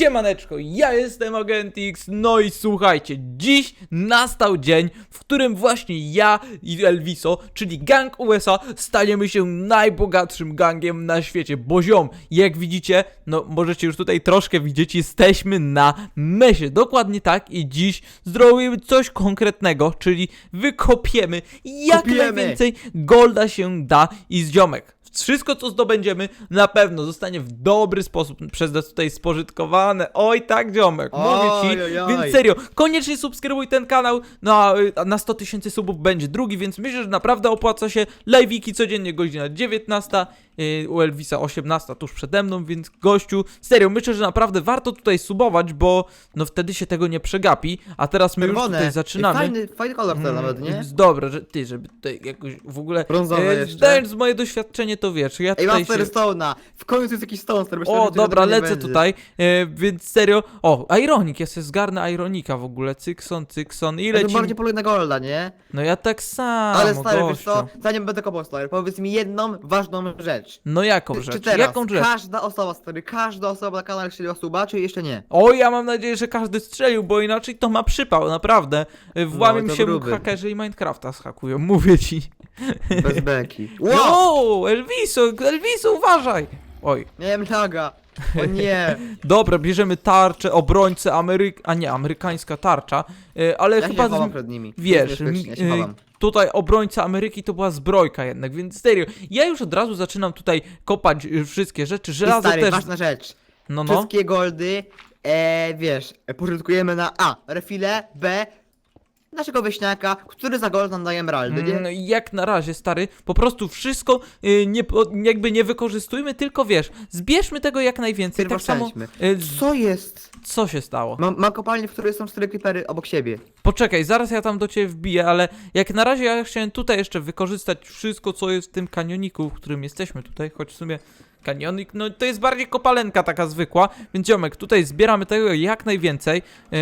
Siemaneczko, ja jestem Agent X, no i słuchajcie, dziś nastał dzień, w którym właśnie ja i Elviso, czyli gang USA, staniemy się najbogatszym gangiem na świecie, bo ziom, jak widzicie, no możecie już tutaj troszkę widzieć, jesteśmy na mesie, dokładnie tak i dziś zrobimy coś konkretnego, czyli wykopiemy jak Kopiemy. najwięcej golda się da i z ziomek. Wszystko, co zdobędziemy, na pewno zostanie w dobry sposób przez nas tutaj spożytkowane. Oj, tak, ziomek, mówię ci. Więc serio, koniecznie subskrybuj ten kanał. No, a na 100 tysięcy subów będzie drugi, więc myślę, że naprawdę opłaca się. Live'iki codziennie, godzina 19, yy, u Elvisa 18 tuż przede mną, więc gościu, serio, myślę, że naprawdę warto tutaj subować, bo no wtedy się tego nie przegapi. A teraz my już Czerwone. tutaj zaczynamy. Fajny, fajny kolor to nawet, nie? Dobra, że ty, żeby tutaj jakoś w ogóle. Brązowe e, jeszcze. Zdając moje doświadczenie, to wiesz, ja Ej, tutaj się... Stone'a. W końcu jest jakiś Stone, myślałem, O, tego dobra, nie lecę będzie. tutaj, e, więc serio. O, Ironik, ja sobie zgarnę Ironika w ogóle. Cykson, Cykson, ile Ja ci. to bardziej poluje na Golda, nie? No ja tak samo. Ale stary, wiesz gościu. co? Zanim będę kopał stary, powiedz mi jedną ważną rzecz. No jaką rzecz? Czy teraz jaką rzecz? każda osoba, stary, każda osoba na kanale strzeliła suba, czy jeszcze nie? O, ja mam nadzieję, że każdy strzelił, bo inaczej to ma przypał, naprawdę. E, Włamią No, to się gruby. hakerzy i Minecrafta schakują, mówię ci. Bez beki. Wow! Wow, Elviso, Elviso, uważaj! Oj, Miałem laga. O nie. Dobra, bierzemy tarczę, obrońcę, Ameryk... a nie, amerykańska tarcza, e, ale Ja chyba... się chowam przed nimi. Wiesz, Jest niebezpiecznie, ja się chowam. y, tutaj obrońca Ameryki to była zbrojka jednak, więc serio, ja już od razu zaczynam tutaj kopać y, wszystkie rzeczy, I żelazo stary, też, ważna rzecz. no no, Wszystkie goldy, e, wiesz, pożytkujemy na A. Refile, B. Naszego wieśniaka, który za gold nam daje emeraldy, nie? Mm, jak na razie stary, po prostu wszystko y, nie, po- jakby nie wykorzystujmy, tylko wiesz, zbierzmy tego jak najwięcej, tak samo, y, Co jest? co się stało? Mam, mam kopalnię, w której są cztery creepery obok siebie. Poczekaj, zaraz ja tam do ciebie wbiję, ale jak na razie ja chciałem tutaj jeszcze wykorzystać wszystko, co jest w tym kanioniku, w którym jesteśmy tutaj, choć w sumie kanionik, no to jest bardziej kopalenka taka zwykła, więc ziomek, tutaj zbieramy tego jak najwięcej. Yy,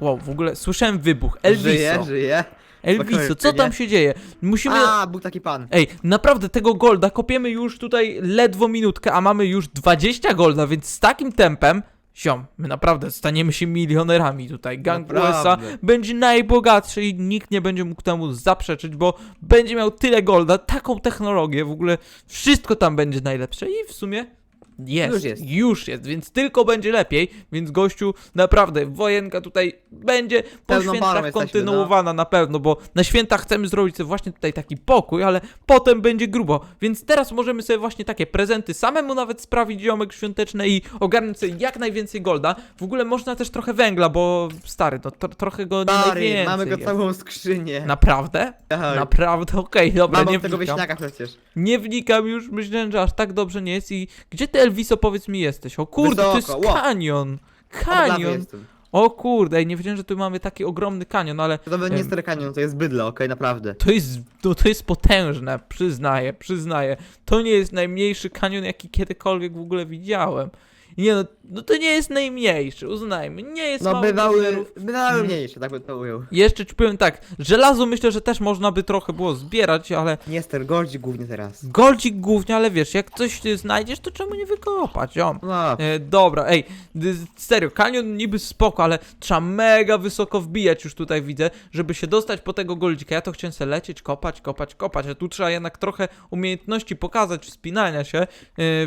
wow, w ogóle słyszałem wybuch. Elviso, Żyje, żyje. Elviso, co tam się dzieje? Musimy... A, był taki pan. Ej, naprawdę tego golda kopiemy już tutaj ledwo minutkę, a mamy już 20 golda, więc z takim tempem, ziom, my naprawdę staniemy się milionerami tutaj. Gang USA Naprawdę. będzie najbogatszy i nikt nie będzie mógł temu zaprzeczyć, bo będzie miał tyle golda, taką technologię, w ogóle wszystko tam będzie najlepsze i w sumie jest, Już jest. już jest, więc tylko będzie lepiej, więc gościu, naprawdę, wojenka tutaj będzie po parą świętach jesteśmy, kontynuowana na pewno, bo na świętach chcemy zrobić sobie właśnie tutaj taki pokój, ale potem będzie grubo, więc teraz możemy sobie właśnie takie prezenty samemu nawet sprawić ziomek świąteczne i ogarnąć sobie jak najwięcej golda. W ogóle można też trochę węgla, bo stary, no to, trochę go nie Stary, najwięcej mamy go jest. całą skrzynię. Naprawdę? Tak. Naprawdę? Okej, dobra, Mam nie tego wieśniaka przecież. Nie wnikam już, myślałem, że aż tak dobrze nie jest i gdzie ty Elviso powiedz mi jesteś? O kurde, to jest Wysoko, ło. kanion! Kanion! jestem. O kurde, ej, nie wiedziałem, że tu mamy taki ogromny kanion, ale To nawet nie jest stary to jest bydle, okej, naprawdę. to jest, to, to jest potężne, przyznaję, przyznaję. To nie jest najmniejszy kanion, jaki kiedykolwiek w ogóle widziałem. Nie no, no to nie jest najmniejszy, uznajmy, nie jest No mały bywały, rozmiarów. bywały Mm. mniejsze, tak by to ujął. Jeszcze ci powiem tak, żelazo myślę, że też można by trochę było zbierać, ale Nie ster, goldzi głównie teraz. goldzik głównie, ale wiesz, jak coś ty znajdziesz, to czemu nie wykopać, ziom? No, E, dobra, ej, d- serio, kanion niby spoko, ale trzeba mega wysoko wbijać już tutaj widzę, żeby się dostać po tego goldzika. Ja to chciałem sobie lecieć, kopać, kopać, kopać, a tu trzeba jednak trochę umiejętności pokazać, wspinania się, e,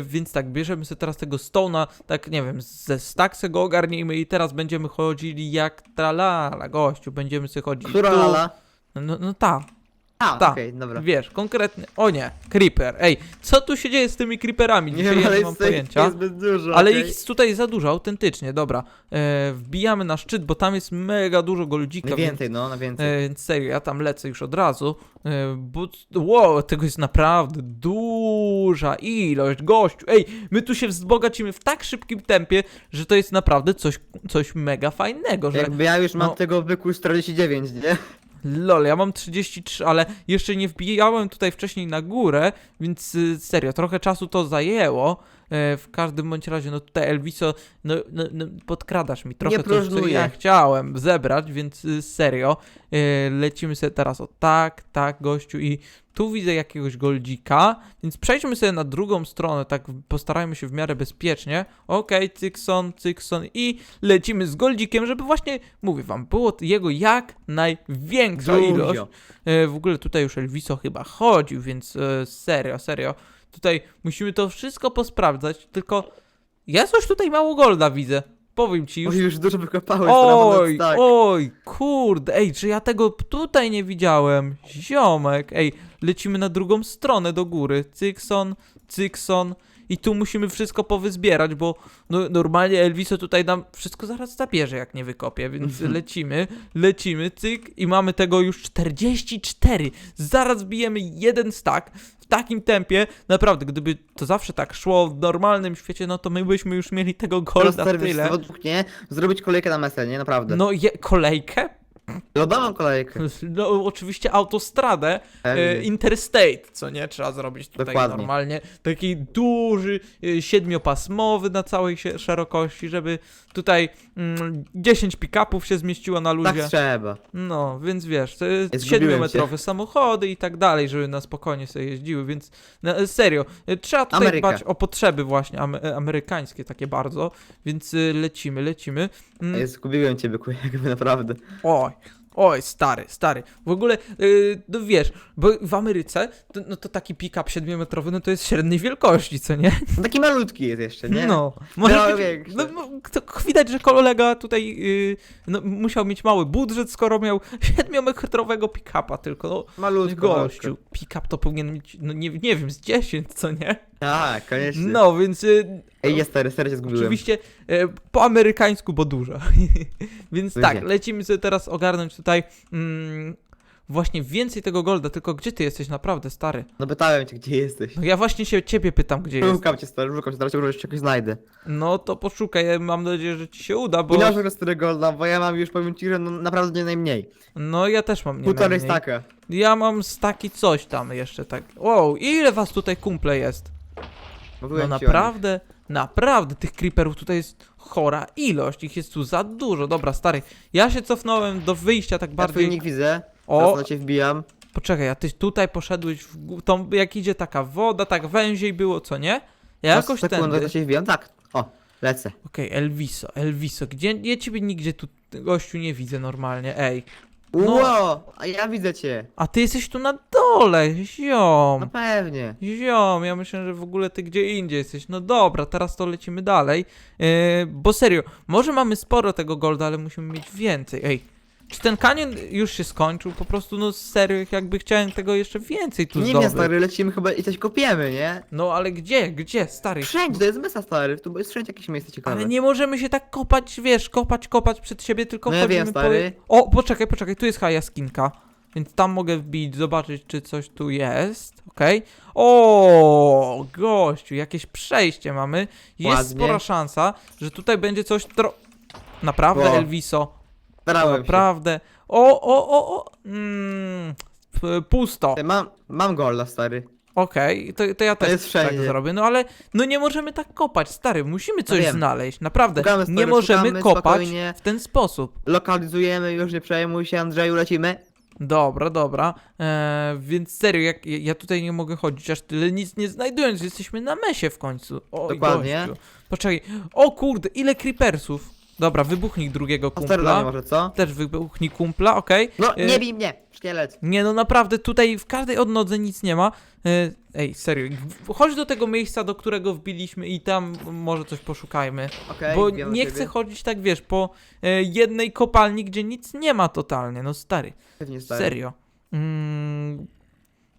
więc tak, bierzemy sobie teraz tego stona, tak nie wiem, ze stack se go ogarnijmy i teraz będziemy chodzili jak tralala, gościu, będziemy sobie chodzić która tu. lala? No, no ta, A, Ta. okej, dobra. wiesz, konkretnie, o nie, creeper, ej, co tu się dzieje z tymi creeperami? Nie Dzisiaj wiem, ja ale nie mam jest, jest pojęcia. zbyt dużo, Ale okej. ich jest tutaj za dużo, autentycznie, dobra. E, wbijamy na szczyt, bo tam jest mega dużo goldzika. Na więc, więcej, no, na więcej. e, więc serio, ja tam lecę już od razu. E, bo, wow, tego jest naprawdę duża ilość, gościu. Ej, my tu się wzbogacimy w tak szybkim tempie, że to jest naprawdę coś, coś mega fajnego, że... Jakby ja już mam no- tego wyku 49, nie? Lol, ja mam 33, ale jeszcze nie wbijałem tutaj wcześniej na górę, więc y, serio, trochę czasu to zajęło. E, w każdym bądź razie, no tutaj Elviso, no, no, no podkradasz mi trochę to, co ja chciałem zebrać, więc y, serio. E, lecimy sobie teraz o tak, tak, gościu i tu widzę jakiegoś goldzika, więc przejdźmy sobie na drugą stronę, tak postarajmy się w miarę bezpiecznie. Okej, cykson, cykson i lecimy z goldzikiem, żeby właśnie, mówię wam, było jego jak największa Dużo. ilość. E, w ogóle tutaj już Elviso chyba chodził, więc e, serio, serio. Tutaj musimy to wszystko posprawdzać, tylko ja coś tutaj mało golda widzę. Powiem ci już. Już, już dużo wykopałeś, Oj, tak. oj, kurde, ej, czy ja tego tutaj nie widziałem? Ziomek, ej, lecimy na drugą stronę do góry. Cykson, cykson. I tu musimy wszystko powyzbierać, bo no, normalnie Elviso tutaj nam wszystko zaraz zabierze, jak nie wykopie, więc Mhm. lecimy, lecimy, cyk i mamy tego już 44. Zaraz bijemy jeden stack takim tempie. Naprawdę, gdyby to zawsze tak szło w normalnym świecie, no to my byśmy już mieli tego Teraz golda serwis tyle. według mnie zrobić kolejkę na mesę, nie? Naprawdę. No, je, kolejkę? Dodałam kolejkę. No, oczywiście autostradę, e. Interstate, co nie? Trzeba zrobić tutaj Dokładnie. normalnie. Taki duży, e, siedmiopasmowy na całej szerokości, żeby tutaj mm, 10 pick-upów się zmieściło na Tak luzie. trzeba. No, więc wiesz, to jest zgubiłem 7-metrowe samochody i tak dalej, żeby na spokojnie sobie jeździły, więc no, serio, e, trzeba tutaj Ameryka. dbać o potrzeby właśnie e, amerykańskie takie bardzo, więc e, lecimy, lecimy. Mm, zgubiłem cię, byku, jakby naprawdę. Oj, oj, stary, stary. W ogóle, yy, no wiesz, bo w Ameryce, to, no to taki pick-up 7-metrowy, no to jest średniej wielkości, co nie? No Taki malutki jest jeszcze, nie? No, może No, być, większy. no, no, to widać, że kolega tutaj yy, no, musiał mieć mały budżet, skoro miał 7-metrowego pick-upa tylko, no. Malutko. Gościu, pick-up to powinien mieć, no nie, nie wiem, z 10, co nie? Tak, koniecznie. No, więc y, Ej, jest stary, stary się zgubiłem. Oczywiście e, po amerykańsku, bo dużo. Więc No tak, nie. lecimy sobie teraz ogarnąć tutaj mm, właśnie więcej tego golda, tylko gdzie ty jesteś naprawdę, stary? No pytałem cię, gdzie jesteś. No ja właśnie się ciebie pytam, gdzie jest. Szukam cię, stary, szukam cię, teraz cię jeszcze jakoś znajdę. No to poszukaj, ja mam nadzieję, że ci się uda, Bo bo... nie masz tego golda, bo ja mam już, powiem ci, że no, naprawdę nie najmniej. No ja też mam nie Półtorej najmniej. staka. Ja mam staki coś tam jeszcze tak. Wow, ile was tutaj kumple jest? No ci o nich. naprawdę, naprawdę tych creeperów tutaj jest chora ilość, ich jest tu za dużo. Dobra, stary, ja się cofnąłem do wyjścia tak Ja twój bardziej... nick widzę, O, teraz na cię wbijam. Poczekaj, a ty tutaj poszedłeś w gó- tą, jak idzie taka woda, tak węziej było, co nie? Ja jakoś Sekundę, tędy. na cię wbijam, tak. O, lecę. Okej, Elviso, Elviso, gdzie, ja ciebie nigdzie tu, gościu, nie widzę normalnie, ej. No. Ło, a ja widzę cię. A ty jesteś tu na dole, No ziom. pewnie. Ziom, ja myślę, że w ogóle ty gdzie indziej jesteś. No dobra, teraz to lecimy dalej. Yy, bo serio, może mamy sporo tego golda, ale musimy mieć więcej. Ej, czy ten kanion już się skończył? Po prostu, no serio, jakby chciałem tego jeszcze więcej tu Nie zdobyć. wiem, stary, lecimy chyba i coś kopiemy, nie? No ale gdzie, gdzie, stary? Wszędzie, to jest mesa, stary, tu jest wszędzie jakieś miejsce ciekawe. Ale nie możemy się tak kopać, wiesz, kopać, kopać przed siebie, tylko No ja wchodzimy wiem, stary. po... O, poczekaj, poczekaj, tu jest chyba jaskinka. Więc tam mogę wbić, zobaczyć, czy coś tu jest. Okej. O, gościu, jakieś przejście mamy. Jest Ładnie. spora szansa, że tutaj będzie coś tro... Naprawdę, O. Elviso. Starałem się. Naprawdę. O, o, o, o. Mm, p- pusto. Mam, mam golda, stary. Okej, to, to ja też jest tak wszędzie. zrobię. No ale no nie możemy tak kopać, stary. Musimy coś wiem. znaleźć. Naprawdę. Szukamy, stary, nie możemy szukamy, kopać spokojnie. w ten sposób. Lokalizujemy, już nie przejmuj się, Andrzeju, lecimy. Dobra, dobra. Eee, więc serio, jak ja ja tutaj nie mogę chodzić aż tyle nic nie znajdując, jesteśmy na mesie w końcu. O, Dokładnie. Gościu. Poczekaj. O kurde, ile creepersów. Dobra, wybuchnij drugiego kumpla. może, co? Też wybuchnij kumpla, okej. No, E, nie bij mnie, szkielet. Nie no naprawdę tutaj w każdej odnodze nic nie ma. E, Ej, serio, chodź do tego miejsca, do którego wbiliśmy i tam może coś poszukajmy. Okej, bo nie ciebie. chcę chodzić tak, wiesz, po e, jednej kopalni, gdzie nic nie ma totalnie. No stary, Pewnie, stary. serio. Mm,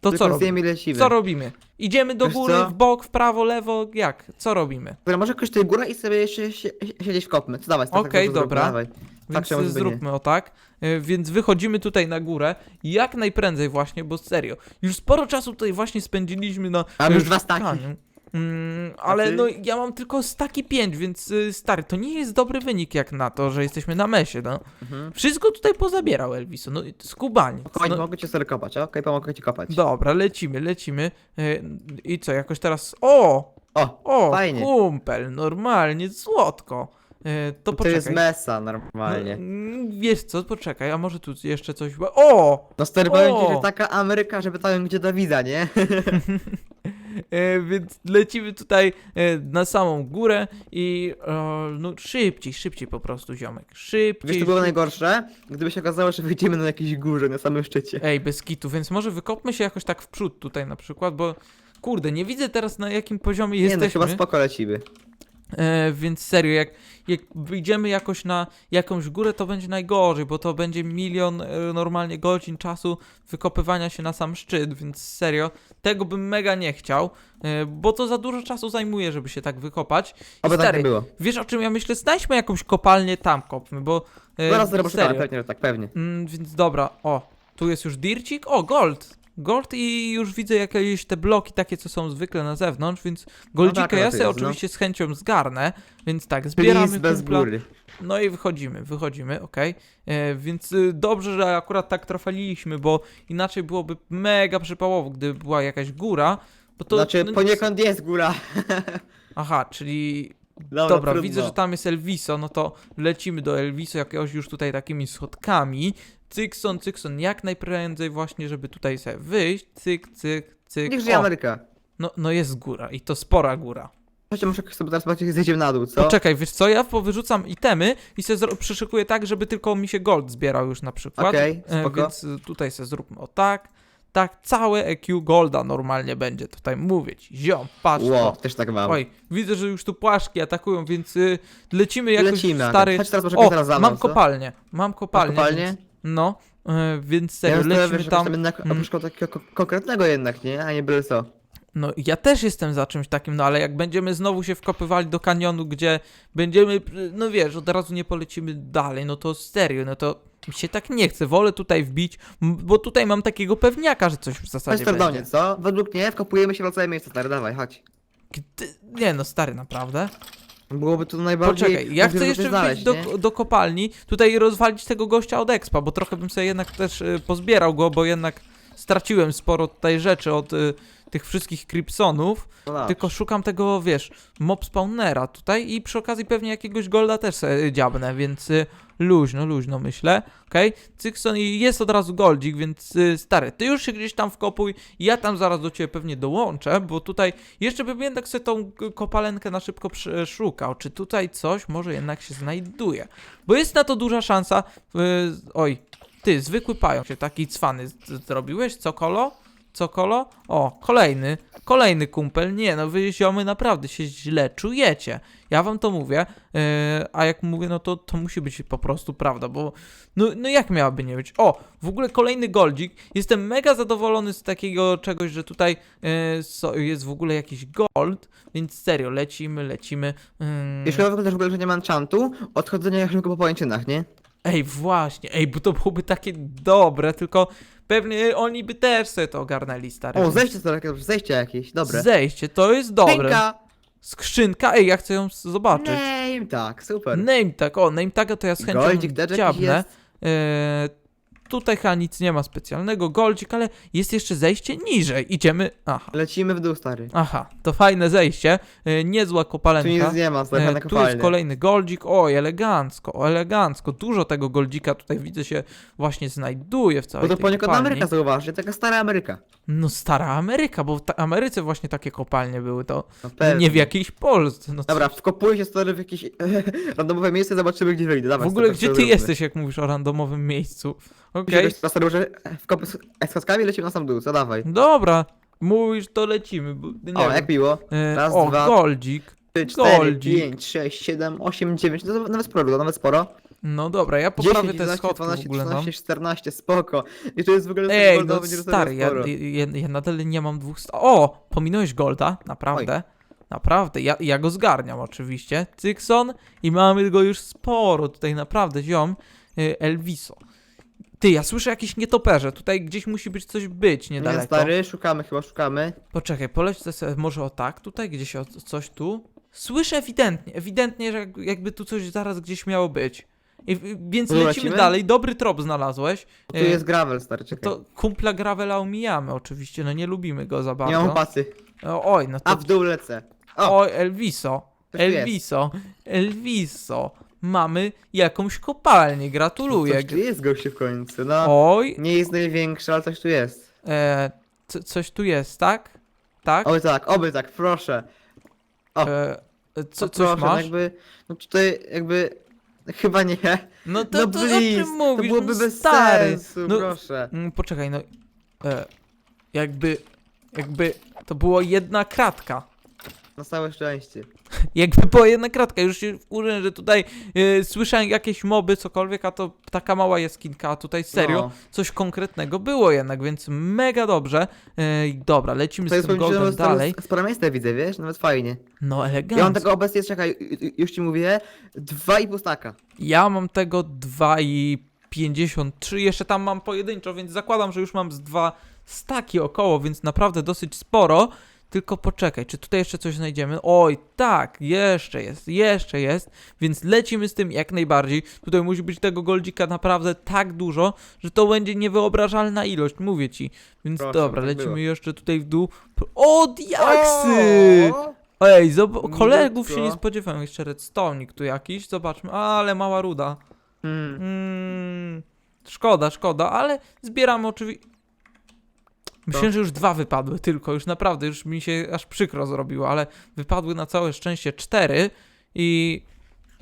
to Tylko co robimy? Co robimy? Idziemy do Wiesz góry, co? w bok, w prawo, lewo, jak? Co robimy? Dobra, może jakoś tutaj góra i sobie jeszcze siedzieć w kopmy. Co dawaj, Okej, tak dobra. zróbmy, Dawaj. Więc by nie? zróbmy o tak. E, Więc wychodzimy tutaj na górę jak najprędzej właśnie, bo serio, już sporo czasu tutaj właśnie spędziliśmy na Mam e, już dwa staki. szukaniu. Mm, ale no ja mam tylko staki 5, więc y, stary, to nie jest dobry wynik jak na to, że jesteśmy na mesie, no. Mhm. Wszystko tutaj pozabierał Elviso, no i skubaniec. No, mogę cię stary kopać, okej, pomogę ci kopać. dobra, lecimy, lecimy. E, I co, jakoś teraz... O! O, O, fajnie. kumpel, normalnie, złotko. E, to To poczekaj. jest mesa normalnie. No, mm, wiesz co, poczekaj, a może tu jeszcze coś... O! No stary, powiem ci, O! że taka Ameryka, żeby tam gdzie Dawida, nie? E, więc lecimy tutaj e, na samą górę i e, no szybciej, szybciej po prostu, ziomek. Szybciej. Wiesz, to było szybciej. najgorsze? Gdyby się okazało, że wyjdziemy na jakiejś górze, na samym szczycie. Ej, bez kitu, więc może wykopmy się jakoś tak w przód tutaj na przykład, bo kurde, nie widzę teraz na jakim poziomie Nie no, jesteśmy. chyba spoko lecimy. E, więc serio, jak, jak wyjdziemy jakoś na jakąś górę, to będzie najgorzej, bo to będzie milion e, normalnie godzin czasu wykopywania się na sam szczyt, więc serio, tego bym mega nie chciał, e, bo to za dużo czasu zajmuje, żeby się tak wykopać. I Oby tak nie było. wiesz o czym ja myślę? Znajdźmy jakąś kopalnię tam kopmy, bo e, Zaraz serio. pewnie, że tak, pewnie. Mm, więc dobra, o, tu jest już dircik, o, gold. Gold i już widzę jakieś te bloki takie, co są zwykle na zewnątrz, więc goldzika tak, no ja to sobie jest, no. oczywiście z chęcią zgarnę, więc tak, zbieramy Please bez kumpla, góry. no i wychodzimy, wychodzimy, okej, e, więc y, dobrze, że akurat tak trafiliśmy, bo inaczej byłoby mega przypałowo, gdyby była jakaś góra, bo to... znaczy, no, poniekąd jest góra. Aha, czyli Dobra, Dobra, widzę, że tam jest Elviso, no to lecimy do Elviso jakiegoś już tutaj takimi schodkami. Cykson, cykson, jak najprędzej właśnie, żeby tutaj sobie wyjść. Cyk, cyk, cyk. Niech żyje O, Ameryka. no, no jest góra i to spora góra. Chodźcie, muszę sobie teraz zobaczyć, jak zejdziemy na dół, co? Poczekaj, wiesz co, ja powyrzucam itemy i se zro- przyszykuję tak, żeby tylko mi się gold zbierał już na przykład. Okej, E, spoko. Więc tutaj se zróbmy o tak. Tak, całe EQ golda normalnie będzie tutaj mówić. Ziom, patrz Ło, to. też tak mam. Oj, widzę, że już tu płaszki atakują, więc y, lecimy jakoś Lecimy, stary... Chodź teraz, może O, teraz za mną, mam co? kopalnię, mam kopalnię. kopalnię? Więc, no, e, więc Ja serio, zastanawiam lecimy tam. jednak Mm. oprócz takiego ko- konkretnego jednak, nie? A nie byle co. No, ja też jestem za czymś takim, no ale jak będziemy znowu się wkopywali do kanionu, gdzie będziemy, no wiesz, od razu nie polecimy dalej, no to serio, no to mi się tak nie chce, wolę tutaj wbić, bo tutaj mam takiego pewniaka, że coś w Chodź zasadzie mnie, będzie. co? Według mnie wkopujemy się w całe miejsce, stary, dawaj, chodź. Gdy, nie no, stary, naprawdę. Byłoby tu najbardziej... Poczekaj, ja chcę jeszcze znaleźć, wbić do, do kopalni, tutaj rozwalić tego gościa od expa, bo trochę bym sobie jednak też y, pozbierał go, bo jednak straciłem sporo tutaj rzeczy od y, tych wszystkich Krypsonów, No dobrze. tylko szukam tego, wiesz, mob spawnera tutaj i przy okazji pewnie jakiegoś golda też sobie dziabnę, więc y, luźno, luźno myślę, okej? Cykson i jest od razu goldzik, więc y, stary, ty już się gdzieś tam wkopuj, ja tam zaraz do ciebie pewnie dołączę, bo tutaj jeszcze bym jednak sobie tą kopalenkę na szybko przeszukał, czy tutaj coś może jednak się znajduje, bo jest na to duża szansa, y, oj, ty, zwykły pająk się taki cwany zrobiłeś, co kolo? Co kolo? O, kolejny, kolejny kumpel. Nie, no wy ziomy naprawdę się źle czujecie. Ja wam to mówię, yy, a jak mówię, no to, to musi być po prostu prawda, bo no, no jak miałaby nie być? O, w ogóle kolejny goldzik. Jestem mega zadowolony z takiego czegoś, że tutaj yy, so, jest w ogóle jakiś gold, więc serio, lecimy, lecimy. Yy. I szkoda też w ogóle, że nie mam enchantu, odchodzenia szybko po pajęczynach, nie? Ej, właśnie, ej, bo to byłoby takie dobre, tylko pewnie oni by też sobie to ogarnęli, stary. O, zejście to takie, zejście jakieś, dobre. Zejście, to jest dobre. Piękna! Skrzynka, ej, ja chcę ją zobaczyć. Name, tak, super. Name tag, o, name taga to ja z chęcią jakiś dziabnę. jest. E, tutaj chyba nic nie ma specjalnego, goldzik, ale jest jeszcze zejście niżej. Idziemy, aha, Lecimy w dół, stary. aha, to fajne zejście, e, niezła Tu kopalenka. nic nie ma, stary, E, na tu jest kolejny goldzik, oj, elegancko, elegancko, dużo tego goldzika tutaj widzę się właśnie znajduje w całej Bo to tej poniekąd kopalni. Ameryka, zauważcie, taka stara Ameryka. No stara Ameryka, bo w ta Ameryce właśnie takie kopalnie były, to No pewnie. nie w jakiejś Polsce. No Dobra, wkopuję się stary w jakieś randomowe miejsce, zobaczymy gdzie wyjdę. Dawaj, W ogóle stary, gdzie to ty zróbmy. jesteś, jak mówisz o randomowym miejscu? Okej, Okay. Że wkopy z ekskoskami lecimy na sam dół, co dawaj. dobra, mówisz, to lecimy, bo nie O, wiem. jak miło. E, raz, o, dwa, goldzik. 3, 4, goldzik. 5, 6, 7, 8, 9, no to nawet sporo, to nawet sporo. No dobra, ja 10, poprawię te 11, schodki 12, w ogóle, no. 13, 14, spoko. I to jest w ogóle Ej, no będzie stary, ja, sporo. ja, ja nadal nie mam dwóch... sta- O, pominąłeś golda, naprawdę. Naprawdę, ja, ja go zgarniam oczywiście. Cykson i mamy go już sporo tutaj, naprawdę, ziom. Y, Elviso. Ty, ja słyszę jakieś nietoperze, tutaj gdzieś musi być coś być Nie, niedaleko. stary, szukamy, chyba szukamy. Poczekaj, poleć sobie może o tak, tutaj gdzieś o, coś tu. Słyszę ewidentnie, ewidentnie, że jak- jakby tu coś zaraz gdzieś miało być. I, więc lecimy lecimy? dalej, dobry trop znalazłeś. Tu E, jest gravel, stary, czekaj. To kumpla Gravela omijamy oczywiście, no nie lubimy go za Nie bardzo. mam pasy. O, oj, no A to w dół lecę. O, Oj, Elviso, Coś tu jest. Elviso, Elviso, mamy jakąś kopalnię, gratuluję. coś tu jest gościu w końcu, no. Oj, Nie jest największy, ale coś tu jest. e, co, coś tu jest, tak? Tak? Oby tak, oby tak, proszę. O, E, co, no coś proszę, masz? jakby, no tutaj jakby, chyba nie. No to, no to o czym mówisz? to byłoby no, bez stary. sensu, no, proszę. Mm, Poczekaj, no. E, jakby. Jakby to było jedna kratka. Na całe szczęście. Jakby była jedna kratka. Już się wkurzę, że tutaj e, słyszałem jakieś moby, cokolwiek, a to taka mała jaskinka, a tutaj serio No. coś konkretnego było jednak, więc mega dobrze. I dobra, lecimy To z jest tym goldem nawet dalej. sporo miejsca widzę, wiesz? Nawet fajnie. No Ja mam elegancko. tego obecnie, czekaj, ju- ju- już ci mówię, dwa i pół staka. Ja mam tego 2,53. Jeszcze tam mam pojedynczo, więc zakładam, że już mam z dwa staki około, więc naprawdę dosyć sporo. Tylko poczekaj, czy tutaj jeszcze coś znajdziemy? Oj, tak, jeszcze jest, jeszcze jest, więc lecimy z tym jak najbardziej. Tutaj musi być tego goldzika naprawdę tak dużo, że to będzie niewyobrażalna ilość, mówię ci. Więc Proszę, dobra, tak lecimy było. jeszcze tutaj w dół. O, diaksy! O! Ej, kolegów się nie spodziewałem. Jeszcze redstone'ik tu jakiś, zobaczmy. Ale mała ruda. Hmm. Mm, szkoda, szkoda, ale zbieramy oczywiście. Myślę, że już dwa wypadły tylko, już naprawdę, już mi się aż przykro zrobiło, ale wypadły na całe szczęście cztery i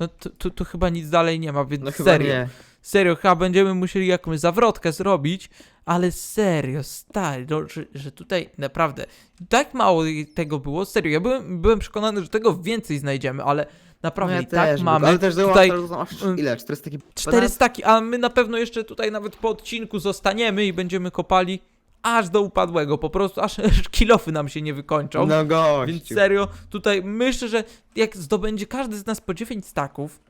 no tu, chyba nic dalej nie ma, więc No chyba serio, nie. serio, chyba będziemy musieli jakąś zawrotkę zrobić, ale serio, stary, no, że, że tutaj naprawdę tak mało tego było, serio, ja byłem, byłem przekonany, że tego więcej znajdziemy, ale naprawdę no ja tak też, mamy, Ale też tutaj mm, ile? 400 taki Cztery staki, a my na pewno jeszcze tutaj nawet po odcinku zostaniemy i będziemy kopali aż do upadłego, po prostu aż kilofy nam się nie wykończą. No gościu. Więc serio, tutaj myślę, że jak zdobędzie każdy z nas po 9 staków,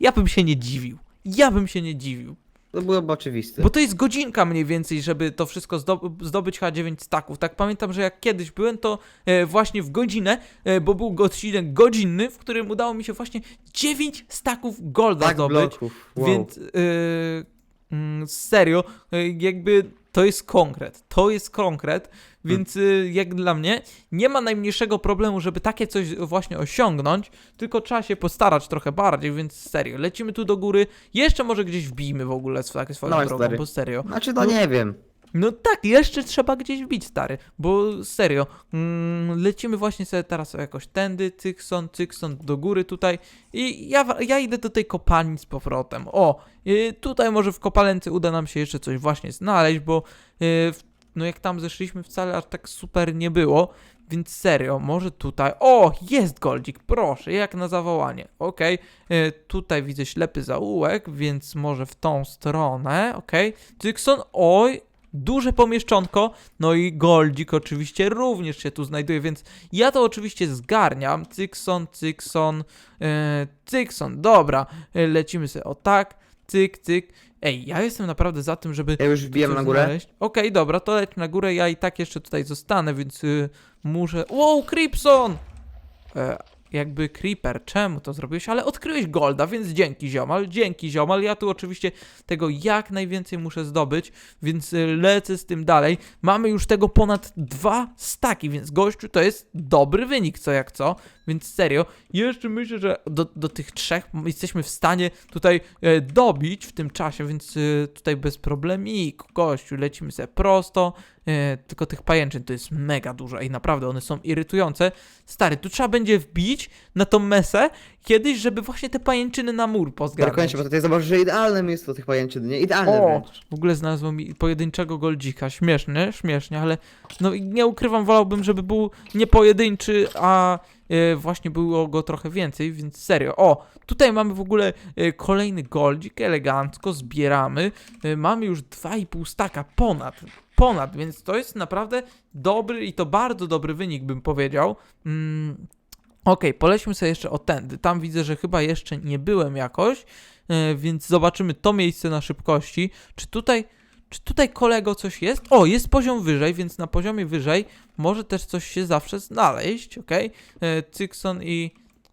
ja bym się nie dziwił. Ja bym się nie dziwił. To byłoby oczywiste. Bo to jest godzinka mniej więcej, żeby to wszystko zdo zdobyć chyba 9 staków. Tak pamiętam, że jak kiedyś byłem, to e, właśnie w godzinę, e, bo był odcinek godzinny, w którym udało mi się właśnie 9 staków golda tak zdobyć. bloków. Wow. Więc yy, serio, jakby to jest konkret. To jest konkret, więc yy, jak dla mnie nie ma najmniejszego problemu, żeby takie coś właśnie osiągnąć, tylko trzeba się postarać trochę bardziej, więc serio, lecimy tu do góry. Jeszcze może gdzieś wbijmy w ogóle swoją Dawaj, drogą, stary. bo serio. Znaczy, no nie wiem. No tak, jeszcze trzeba gdzieś wbić, stary, bo serio, mm, lecimy właśnie sobie teraz jakoś tędy, cykson, cykson, do góry tutaj i ja, ja idę do tej kopalni z powrotem. O, y, tutaj może w kopalence uda nam się jeszcze coś właśnie znaleźć, bo y, no jak tam zeszliśmy wcale aż tak super nie było, więc serio, może tutaj, o, jest goldzik, proszę, jak na zawołanie, y, tutaj widzę ślepy zaułek, więc może w tą stronę, okej, cykson, oj, duże pomieszczonko, no i Goldzik oczywiście również się tu znajduje, więc ja to oczywiście zgarniam. Cykson, cykson, e, cykson, dobra, e, lecimy sobie o tak, cyk, cyk. Ej, ja jestem naprawdę za tym, żeby Ja już wbijam na górę. Okej, dobra, to leć na górę, ja i tak jeszcze tutaj zostanę, więc y, muszę... Wow, Cripson! E, jakby Creeper, czemu to zrobiłeś? Ale odkryłeś Golda, więc dzięki ziomal, dzięki ziomal. Ja tu oczywiście tego jak najwięcej muszę zdobyć, więc y, lecę z tym dalej. Mamy już tego ponad dwa staki, więc gościu to jest dobry wynik, co jak co. Więc serio, jeszcze myślę, że do, do tych trzech jesteśmy w stanie tutaj e, dobić w tym czasie, więc e, tutaj bez problemiku, gościu, lecimy sobie prosto. E, tylko tych pajęczyn to jest mega dużo i naprawdę one są irytujące. Stary, tu trzeba będzie wbić na tą mesę kiedyś, żeby właśnie te pajęczyny na mur pozgarnąć. Dokładnie, bo tutaj zobacz, że idealne miejsce tych pajęczyn, nie? Idealne O, wręcz. w ogóle znalazłem mi pojedynczego goldzika. Śmiesznie, śmiesznie, ale no i nie ukrywam, wolałbym, żeby był nie pojedynczy, a e, właśnie było go trochę więcej, więc serio. O, tutaj mamy w ogóle e, kolejny goldzik, elegancko, zbieramy. E, mamy już 2,5 staka, ponad, ponad, więc to jest naprawdę dobry i to bardzo dobry wynik, bym powiedział. Mm, Okej, polećmy sobie jeszcze o tędy. Tam widzę, że chyba jeszcze nie byłem jakoś, e, więc zobaczymy to miejsce na szybkości. Czy tutaj, czy tutaj kolego coś jest? O, jest poziom wyżej, więc na poziomie wyżej może też coś się zawsze znaleźć, okej? E, Cykson i...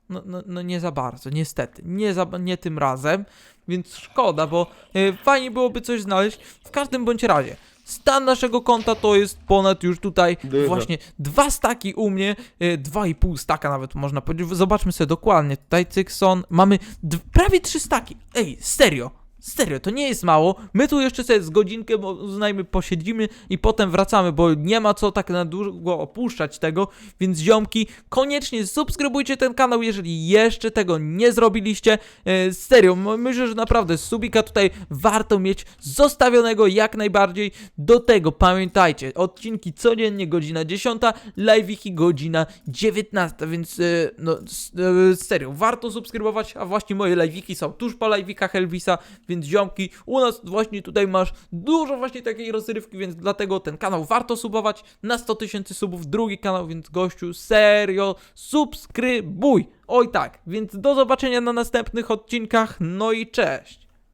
No, no, no nie za bardzo, niestety. Nie, za, nie tym razem, więc szkoda, bo e, fajnie byłoby coś znaleźć. W każdym bądź razie, Stan naszego konta to jest ponad już tutaj właśnie dwa staki u mnie, e, dwa i pół staka nawet można powiedzieć. Zobaczmy sobie dokładnie. Tutaj Cykson, mamy d- prawie trzy staki. Ej, serio. Serio, to nie jest mało. My tu jeszcze sobie z godzinkę, bo uznajmy, posiedzimy i potem wracamy, bo nie ma co tak na długo opuszczać tego. Więc ziomki, koniecznie subskrybujcie ten kanał, jeżeli jeszcze tego nie zrobiliście. E, serio, myślę, że naprawdę subika tutaj warto mieć zostawionego jak najbardziej. Do tego pamiętajcie, odcinki codziennie godzina 10, live'iki godzina 19, więc e, no e, serio, warto subskrybować, a właśnie moje live'iki są tuż po live'ikach Elvisa, więc ziomki, u nas właśnie tutaj masz dużo właśnie takiej rozrywki, więc dlatego ten kanał warto subować na 100 tysięcy subów, drugi kanał, więc gościu, serio, subskrybuj! Oj tak, więc do zobaczenia na następnych odcinkach, no i cześć!